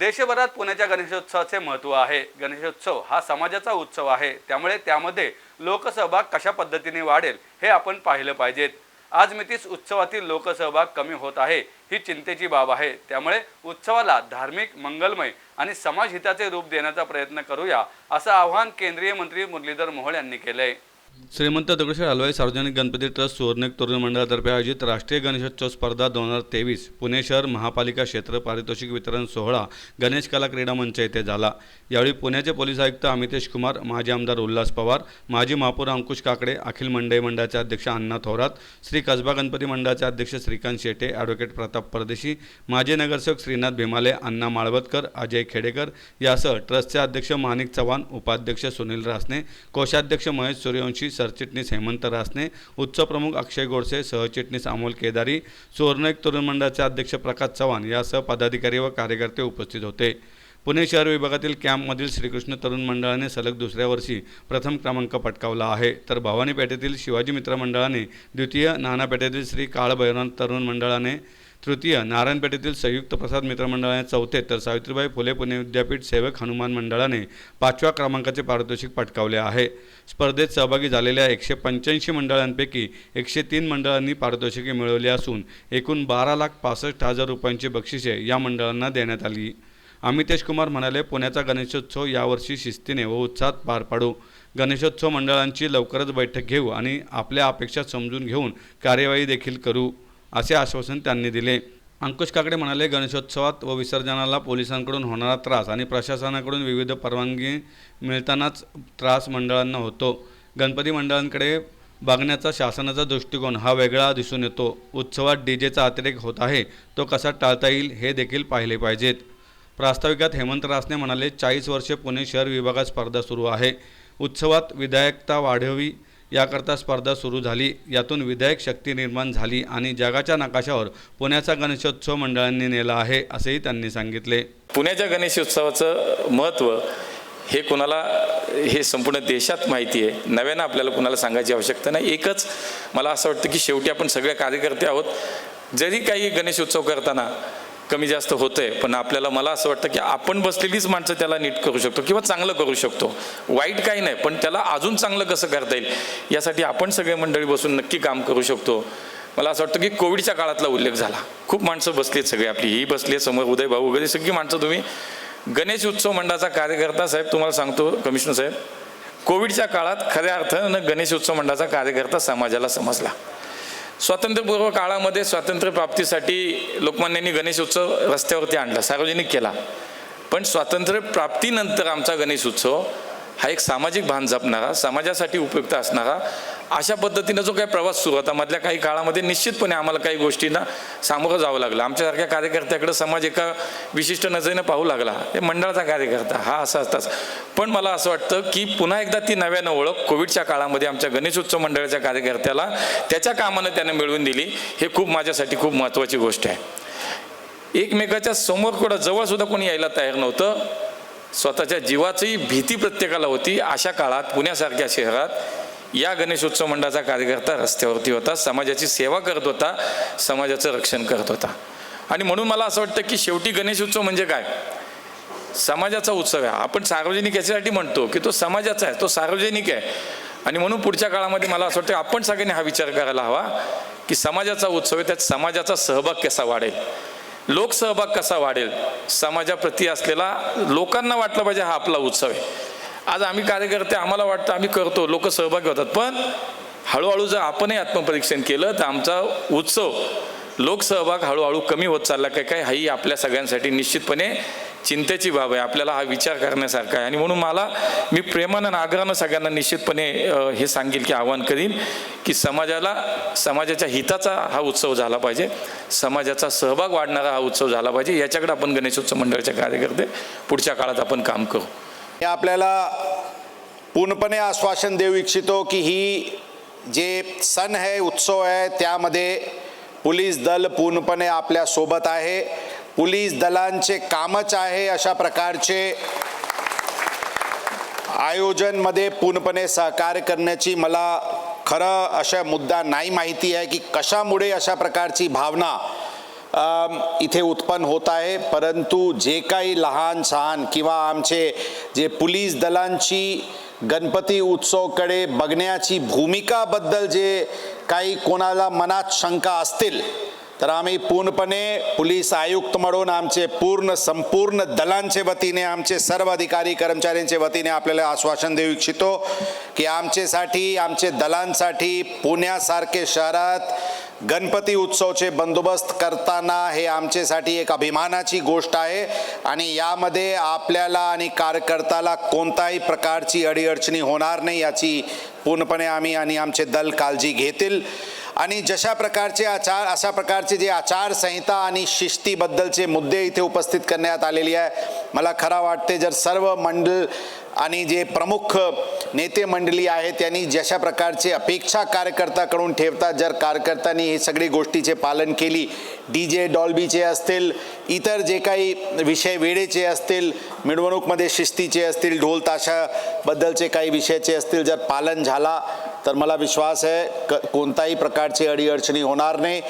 देशभरात पुण्याच्या गणेशोत्सवाचे महत्त्व आहे. गणेशोत्सव हा समाजाचा उत्सव आहे. त्यामुळे त्यामध्ये लोकसहभाग कशा पद्धतीने वाढेल हे आपण पाहिलं पाहिजेत. आज मितीस उत्सवातील लोकसहभाग कमी होत आहे ही चिंतेची बाब आहे. त्यामुळे उत्सवाला धार्मिक मंगलमय आणि समाजहिताचे रूप देण्याचा प्रयत्न करूया असं आवाहन केंद्रीय मंत्री मुरलीधर मोहोळ यांनी केलं आहे श्रीमंत दगडूशेठ हलवाई सार्वजनिक गणपती ट्रस्ट सुवर्णिक तरुण मंडळातर्फे आयोजित राष्ट्रीय गणेशोत्सव स्पर्धा दोन हजार तेवीस पुणे शहर महापालिका क्षेत्र पारितोषिक वितरण सोहळा गणेश कला क्रीडा मंच येथे झाला. यावेळी पुण्याचे पोलीस आयुक्त अमितेश कुमार माजी आमदार उल्हास पवार माजी महापौर अंकुश काकडे अखिल मंडई मंडळाचे अध्यक्ष अण्णा थोरात श्री कसबा गणपती मंडळाचे अध्यक्ष श्रीकांत शेटे ॲडव्होकेट प्रताप परदेशी माजी नगरसेवक श्रीनाथ भीमाले अण्णा माळवतकर अजय खेडेकर यासह ट्रस्टचे अध्यक्ष माणिक चव्हाण उपाध्यक्ष सुनील रासने कोषाध्यक्ष महेश सूर्यवंशी सरचिटणीस हेमंत रासने उत्सवप्रमुख अक्षय गोडसे सहचिटणीस अमोल केदारी सुवर्णिक तरुण मंडळाचे अध्यक्ष प्रकाश चव्हाण यासह पदाधिकारी व कार्यकर्ते उपस्थित होते. पुणे शहर विभागातील कॅम्पमधील श्रीकृष्ण तरुण मंडळाने सलग दुसऱ्या वर्षी प्रथम क्रमांक पटकावला आहे. तर भवानी पेठेतील शिवाजी मित्र मंडळाने द्वितीय नानापेठेतील श्री काळ तरुण मंडळाने तृतीय नारायणपेठेतील संयुक्त प्रसाद मित्रमंडळाने चौथे तर सावित्रीबाई फुले पुणे विद्यापीठ सेवक हनुमान मंडळाने पाचव्या क्रमांकाचे पारितोषिक पटकावले आहे. स्पर्धेत सहभागी झालेल्या एकशे पंच्याऐंशी मंडळांपैकी एकशे तीन मंडळांनी पारितोषिके मिळवली असून एकूण बारा लाख पासष्ट हजार रुपयांची बक्षिसे या मंडळांना देण्यात आली. अमितेश कुमार म्हणाले पुण्याचा गणेशोत्सव यावर्षी शिस्तीने व उत्साहात पार पाडू. गणेशोत्सव मंडळांची लवकरच बैठक घेऊ आणि आपल्या अपेक्षा समजून घेऊन कार्यवाही देखील करू. असे आश्वासन त्यांनी दिले. अंकुश काकडे म्हणाले गणेशोत्सवात व विसर्जनाला पोलिसांकडून होणारा त्रास आणि प्रशासनाकडून विविध परवानगी मिळतानाच त्रास मंडळांना होतो. गणपती मंडळांकडे बघण्याचा शासनाचा दृष्टिकोन हा वेगळा दिसून येतो. उत्सवात डीजेचा अतिरेक होत आहे. तो कसा टाळता येईल हे देखील पाहिले पाहिजेत. प्रास्ताविकात हेमंत रासने म्हणाले चाळीस वर्षे पुणे शहर विभागात स्पर्धा सुरू आहे. उत्सवात विधायकता वाढवी याकरता स्पर्धा सुरू झाली. यातून विधायक शक्ती निर्माण झाली आणि जगाच्या नकाशावर पुण्याचा गणेशोत्सव मंडळांनी नेला आहे असेही त्यांनी सांगितले. पुण्याच्या गणेशोत्सवाचं महत्त्व हे कोणाला हे संपूर्ण देशात माहिती आहे. नव्यानं आपल्याला कुणाला सांगायची आवश्यकता नाही. एकच मला असं वाटतं की शेवटी आपण सगळे कार्यकर्ते आहोत. जरी काही गणेशोत्सव करताना कमी जास्त होतंय पण आपल्याला मला असं वाटतं की आपण बसलेलीच माणसं त्याला नीट करू शकतो किंवा चांगलं करू शकतो. वाईट काही नाही पण त्याला अजून चांगलं कसं करता येईल यासाठी आपण सगळे मंडळी बसून नक्की काम करू शकतो. मला असं वाटतं की कोविडच्या काळातला उल्लेख झाला. खूप माणसं बसली आहेत सगळी आपली ही बसली आहे समोर उदय भाऊ वगैरे सगळी माणसं तुम्ही. गणेश उत्सव मंडळाचा कार्यकर्ता साहेब तुम्हाला सांगतो कमिशनर साहेब. कोविडच्या काळात खऱ्या अर्थानं गणेश उत्सव मंडळाचा कार्यकर्ता समाजाला समजला. स्वातंत्र्यपूर्व काळामध्ये स्वातंत्र्य प्राप्तीसाठी लोकमान्यांनी गणेश उत्सव रस्त्यावरती आणला सार्वजनिक केला. पण स्वातंत्र्य प्राप्तीनंतर आमचा गणेश उत्सव हा एक सामाजिक भान जपणारा समाजासाठी उपयुक्त असणारा अशा पद्धतीनं जो काही प्रवास सुरू होता मधल्या काही काळामध्ये निश्चितपणे आम्हाला काही गोष्टींना सामोरं जावं लागलं. आमच्यासारख्या कार्यकर्त्याकडे समाज एका विशिष्ट नजरेनं पाहू लागला. हे मंडळाचा कार्यकर्ता हा असा असताच. पण मला असं वाटतं की पुन्हा एकदा ती नव्यानं ओळख कोविडच्या काळामध्ये आमच्या गणेशोत्सव मंडळाच्या कार्यकर्त्याला त्याच्या कामानं त्यानं मिळवून दिली. हे खूप माझ्यासाठी खूप महत्त्वाची गोष्ट आहे. एकमेकाच्या समोर कुठं जवळसुद्धा कोणी यायला तयार नव्हतं. स्वतःच्या जीवाचीही भीती प्रत्येकाला होती. अशा काळात पुण्यासारख्या शहरात या गणेशोत्सव मंडळाचा कार्यकर्ता रस्त्यावरती होता समाजाची सेवा करत होता समाजाचं रक्षण करत होता. आणि म्हणून मला असं वाटतं की शेवटी गणेशोत्सव म्हणजे काय? समाजाचा उत्सव आहे. आपण सार्वजनिक याच्यासाठी म्हणतो की तो समाजाचा आहे तो सार्वजनिक आहे. आणि म्हणून पुढच्या काळामध्ये मला असं वाटतं आपण सगळ्यांनी हा विचार करायला हवा की समाजाचा उत्सव आहे त्यात समाजाचा सहभाग कसा वाढेल? लोकसहभाग कसा वाढेल? समाजाप्रती असलेला लोकांना वाटलं पाहिजे हा आपला उत्सव आहे. आज आम्ही कार्यकर्ते आम्हाला वाटतं आम्ही करतो लोक सहभागी होतात. पण हळूहळू जर आपणही आत्मपरीक्षण केलं तर आमचा उत्सव लोकसहभाग हळूहळू कमी होत चालला काय काय हाही आपल्या सगळ्यांसाठी निश्चितपणे चिंतेची बाब आहे. आपल्याला हा विचार करण्यासारखा आहे. आणि म्हणून मला मी प्रेमानं आणि आग्रहानं सगळ्यांना निश्चितपणे हे सांगेल की आवाहन करीन की समाजाला समाजाच्या हिताचा हा उत्सव झाला पाहिजे. समाजाचा सहभाग वाढणारा हा उत्सव झाला पाहिजे. याच्याकडे आपण गणेशोत्सव मंडळाचे कार्यकर्ते पुढच्या काळात आपण काम करू. हे आपल्याला पूर्णपणे आश्वासन देऊ इच्छितो की ही जे सण आहे उत्सव आहे त्यामध्ये पोलीस दल पूर्णपणे आपल्यासोबत आहे. पोलीस दलांचे कामच आहे अशा प्रकारचे आयोजनमध्ये पूर्णपणे सहकार्य करण्याची मला खरं अशा मुद्दा नाही माहिती आहे की कशामुळे अशा प्रकारची भावना इथे उत्पन्न होत आहे. परंतु जे काही लहान सहान किंवा आमचे जे पोलीस दलांची गणपती उत्सवकडे बघण्याची भूमिकाबद्दल जे काही कोणाला मनात शंका असतील तर आम्ही पूर्णपणे पोलीस आयुक्त म्हणून आमचे पूर्ण संपूर्ण दलांचे वतीने आमचे सर्व अधिकारी कर्मचाऱ्यांच्या वतीने आपल्याला आश्वासन देऊ इच्छितो की आमचेसाठी आमचे दलांसाठी पुण्यासारखे शहरात गणपती उत्सवचे बंदोबस्त करताना हे आमच्यासाठी एक अभिमानाची गोष्ट आहे आणि यामध्ये आपल्याला आणि कार्यकर्त्याला कोणताही प्रकारची अडीअडचणी होणार नाही याची पूर्णपणे आम्ही आणि आमचे दल काळजी घेतील. आणि जशा प्रकारचे आचार अशा प्रकारचे जे आचारसंहिता आणि शिस्तीबद्दलचे मुद्दे इथे उपस्थित करण्यात आलेली आहे मला खरा वाटते जर सर्व मंडळ आणि जे प्रमुख नेते मंडळी आहेत त्यांनी जशा प्रकारचे अपेक्षा कार्यकर्त्याकडून ठेवतात जर कार्यकर्त्यांनी हे सगळी गोष्टीचे पालन केली डी जे डॉल्बीचे असतील इतर जे काही विषय वेळेचे असतील मिरवणूकमध्ये शिस्तीचे असतील ढोल ताशाबद्दलचे काही विषयाचे असतील जर पालन झाला तर मला विश्वास आहे क कोणताही प्रकारची अडीअडचणी होणार नाही.